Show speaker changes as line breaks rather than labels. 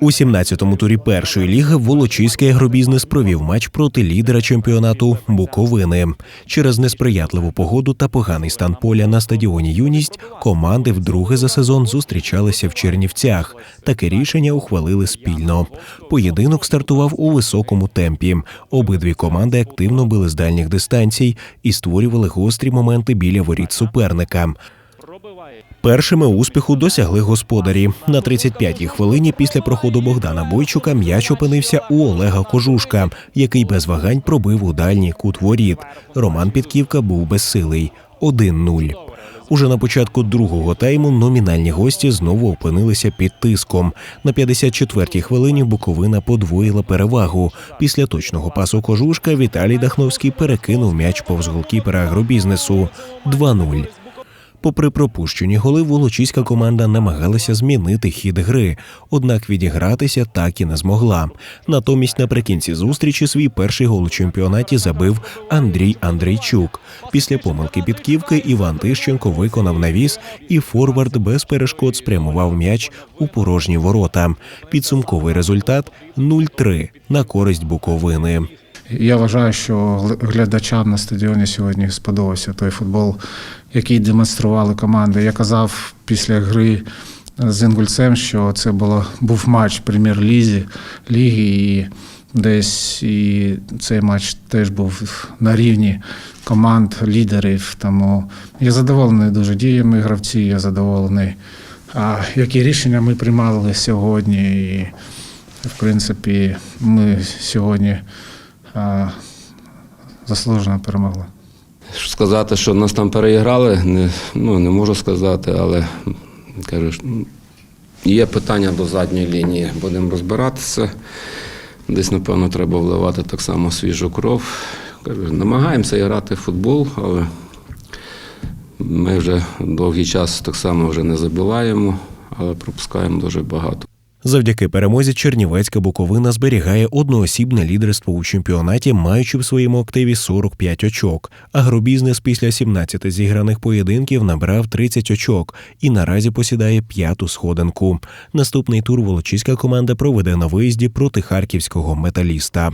У 17-му турі першої ліги Волочиський агробізнес провів матч проти лідера чемпіонату Буковини. Через несприятливу погоду та поганий стан поля на стадіоні Юність команди вдруге за сезон зустрічалися в Чернівцях. Таке рішення ухвалили спільно. Поєдинок стартував у високому темпі. Обидві команди активно били з дальніх дистанцій і створювали гострі моменти біля воріт суперника. Першими успіху досягли господарі. На 35-й хвилині після проходу Богдана Бойчука м'яч опинився у Олега Кожушка, який без вагань пробив у дальній кут воріт. Роман Підківка був безсилий 1-0. Уже на початку другого тайму номінальні гості знову опинилися під тиском. На 54-й хвилині Буковина подвоїла перевагу. Після точного пасу кожушка Віталій Дахновський перекинув м'яч повз голкіпера агробізнесу 2-0. Попри пропущені голи, волочиська команда намагалася змінити хід гри, однак відігратися так і не змогла. Натомість наприкінці зустрічі свій перший гол у чемпіонаті забив Андрій Андрійчук. Після помилки підківки Іван Тищенко виконав навіс, і форвард без перешкод спрямував м'яч у порожні ворота. Підсумковий результат 0-3 на користь Буковини.
Я вважаю, що глядачам на стадіоні сьогодні сподобався той футбол, який демонстрували команди. Я казав після гри з Інгульцем, що це було, був матч прем'єр-лізі ліги, і десь і цей матч теж був на рівні команд, лідерів. Тому я задоволений дуже діями гравців, я задоволений, а, які рішення ми приймали сьогодні. І, в принципі, ми сьогодні заслужено перемогли.
Сказати, що нас там переіграли, не, ну, не можу сказати, але кажу, є питання до задньої лінії. Будемо розбиратися. Десь, напевно, треба вливати так само свіжу кров. Кажу, намагаємося грати в футбол, але ми вже довгий час так само вже не забиваємо, але пропускаємо дуже багато.
Завдяки перемозі Чернівецька Буковина зберігає одноосібне лідерство у чемпіонаті, маючи в своєму активі 45 очок. Агробізнес після 17 зіграних поєдинків набрав 30 очок і наразі посідає п'яту сходинку. Наступний тур волочиська команда проведе на виїзді проти харківського металіста.